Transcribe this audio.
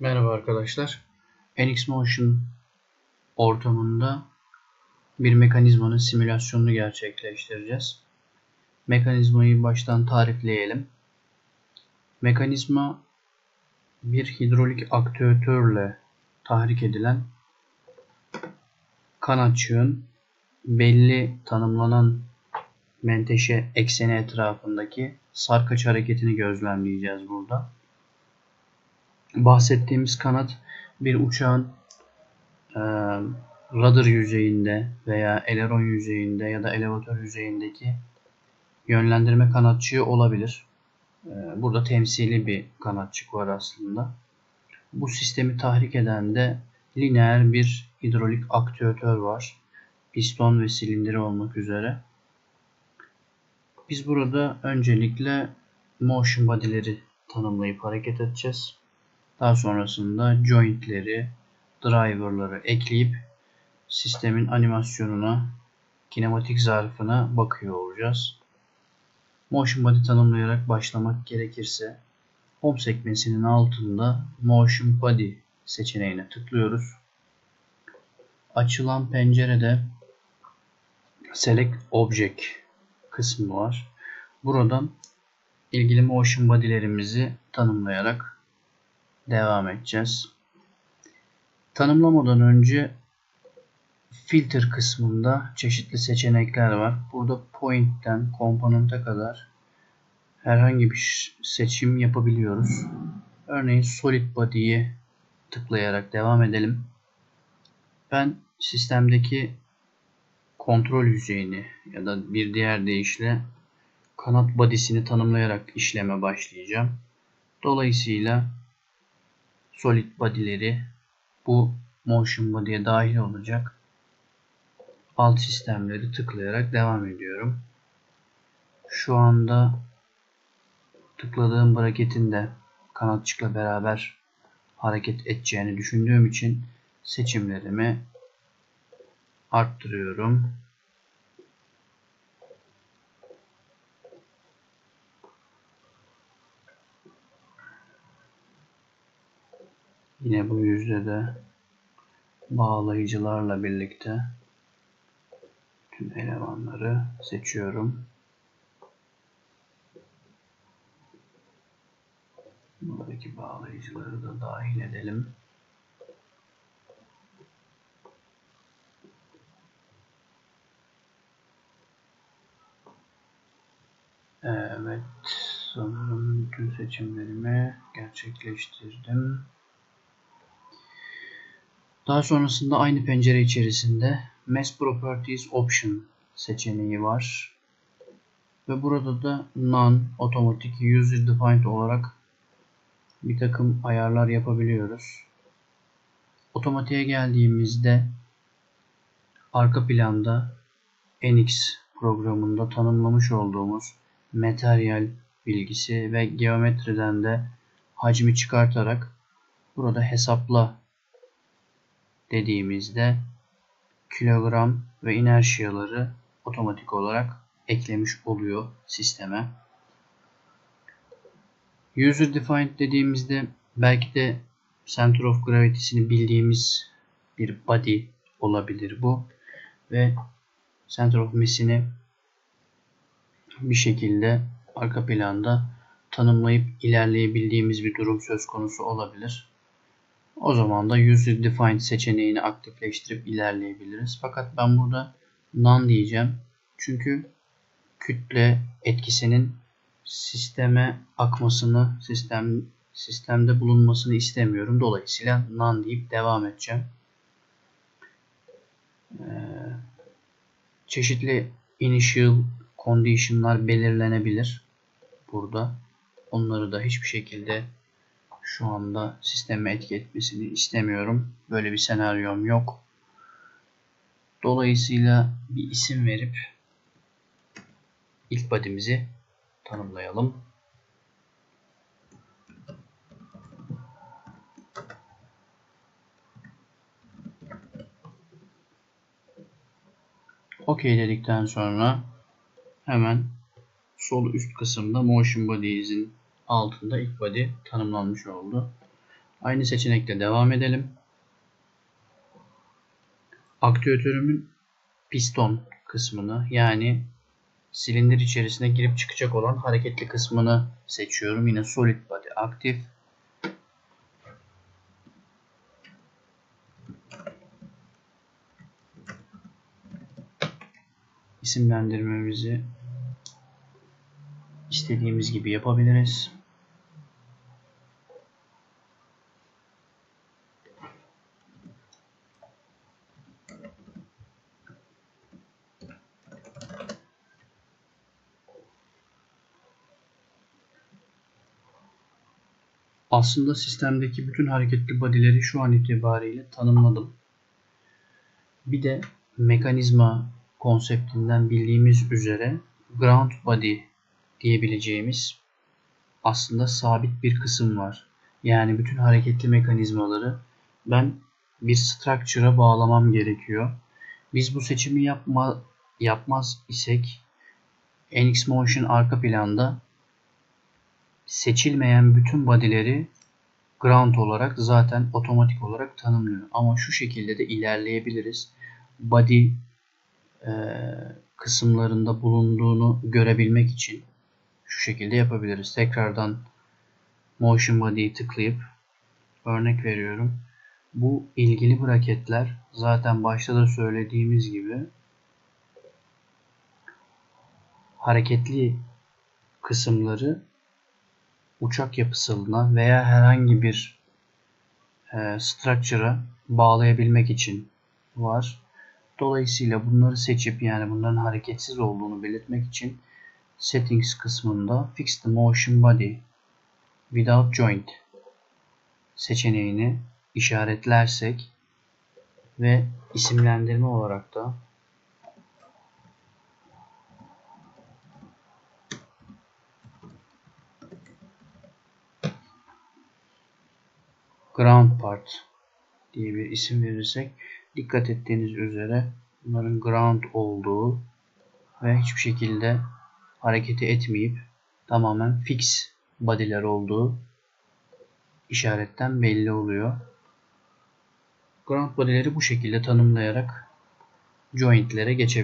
Merhaba arkadaşlar. NX Motion ortamında bir mekanizmanın simülasyonunu gerçekleştireceğiz. Mekanizmayı baştan tarifleyelim. Mekanizma bir hidrolik aktüatörle tahrik edilen kanatçığın belli tanımlanan menteşe ekseni etrafındaki sarkaç hareketini gözlemleyeceğiz burada bahsettiğimiz kanat bir uçağın e, rudder yüzeyinde veya eleron yüzeyinde ya da elevatör yüzeyindeki yönlendirme kanatçığı olabilir. E, burada temsili bir kanatçık var aslında. Bu sistemi tahrik eden de lineer bir hidrolik aktüatör var. Piston ve silindiri olmak üzere. Biz burada öncelikle motion body'leri tanımlayıp hareket edeceğiz. Daha sonrasında jointleri, driver'ları ekleyip sistemin animasyonuna, kinematik zarfına bakıyor olacağız. Motion Body tanımlayarak başlamak gerekirse Home sekmesinin altında Motion Body seçeneğine tıklıyoruz. Açılan pencerede Select Object kısmı var. Buradan ilgili motion body'lerimizi tanımlayarak devam edeceğiz. Tanımlamadan önce filter kısmında çeşitli seçenekler var. Burada point'ten komponente kadar herhangi bir seçim yapabiliyoruz. Örneğin solid body'yi tıklayarak devam edelim. Ben sistemdeki kontrol yüzeyini ya da bir diğer deyişle kanat body'sini tanımlayarak işleme başlayacağım. Dolayısıyla solid body'leri bu motion body'ye dahil olacak alt sistemleri tıklayarak devam ediyorum. Şu anda tıkladığım braketin de kanatçıkla beraber hareket edeceğini düşündüğüm için seçimlerimi arttırıyorum. Yine bu yüzde de bağlayıcılarla birlikte tüm elemanları seçiyorum. Buradaki bağlayıcıları da dahil edelim. Evet, sanırım bütün seçimlerimi gerçekleştirdim. Daha sonrasında aynı pencere içerisinde Mass Properties Option seçeneği var. Ve burada da None Automatic User Defined olarak bir takım ayarlar yapabiliyoruz. Otomatiğe geldiğimizde arka planda NX programında tanımlamış olduğumuz materyal bilgisi ve geometriden de hacmi çıkartarak burada hesapla dediğimizde kilogram ve inerşiyaları otomatik olarak eklemiş oluyor sisteme. User defined dediğimizde belki de center of gravity'sini bildiğimiz bir body olabilir bu ve center of mass'ini bir şekilde arka planda tanımlayıp ilerleyebildiğimiz bir durum söz konusu olabilir. O zaman da User Defined seçeneğini aktifleştirip ilerleyebiliriz. Fakat ben burada None diyeceğim. Çünkü kütle etkisinin sisteme akmasını, sistem sistemde bulunmasını istemiyorum. Dolayısıyla None deyip devam edeceğim. Ee, çeşitli initial condition'lar belirlenebilir burada. Onları da hiçbir şekilde şu anda sisteme etki etmesini istemiyorum. Böyle bir senaryom yok. Dolayısıyla bir isim verip ilk body'mizi tanımlayalım. OK dedikten sonra hemen sol üst kısımda Motion Bodies'in altında ilk body tanımlanmış oldu. Aynı seçenekle devam edelim. Aktüatörümün piston kısmını yani silindir içerisine girip çıkacak olan hareketli kısmını seçiyorum. Yine solid body aktif. isimlendirmemizi istediğimiz gibi yapabiliriz. Aslında sistemdeki bütün hareketli body'leri şu an itibariyle tanımladım. Bir de mekanizma konseptinden bildiğimiz üzere ground body diyebileceğimiz aslında sabit bir kısım var. Yani bütün hareketli mekanizmaları ben bir structure'a bağlamam gerekiyor. Biz bu seçimi yapma, yapmaz isek NX Motion arka planda seçilmeyen bütün body'leri ground olarak zaten otomatik olarak tanımlıyor. Ama şu şekilde de ilerleyebiliriz. Body e, kısımlarında bulunduğunu görebilmek için şu şekilde yapabiliriz. Tekrardan Motion Body'yi tıklayıp örnek veriyorum. Bu ilgili braketler zaten başta da söylediğimiz gibi hareketli kısımları uçak yapısına veya herhangi bir e, structure'a bağlayabilmek için var. Dolayısıyla bunları seçip yani bunların hareketsiz olduğunu belirtmek için Settings kısmında Fix the Motion Body Without Joint seçeneğini işaretlersek ve isimlendirme olarak da Ground Part diye bir isim verirsek dikkat ettiğiniz üzere bunların ground olduğu ve hiçbir şekilde hareketi etmeyip tamamen fix body'ler olduğu işaretten belli oluyor. Ground body'leri bu şekilde tanımlayarak joint'lere geçebilir.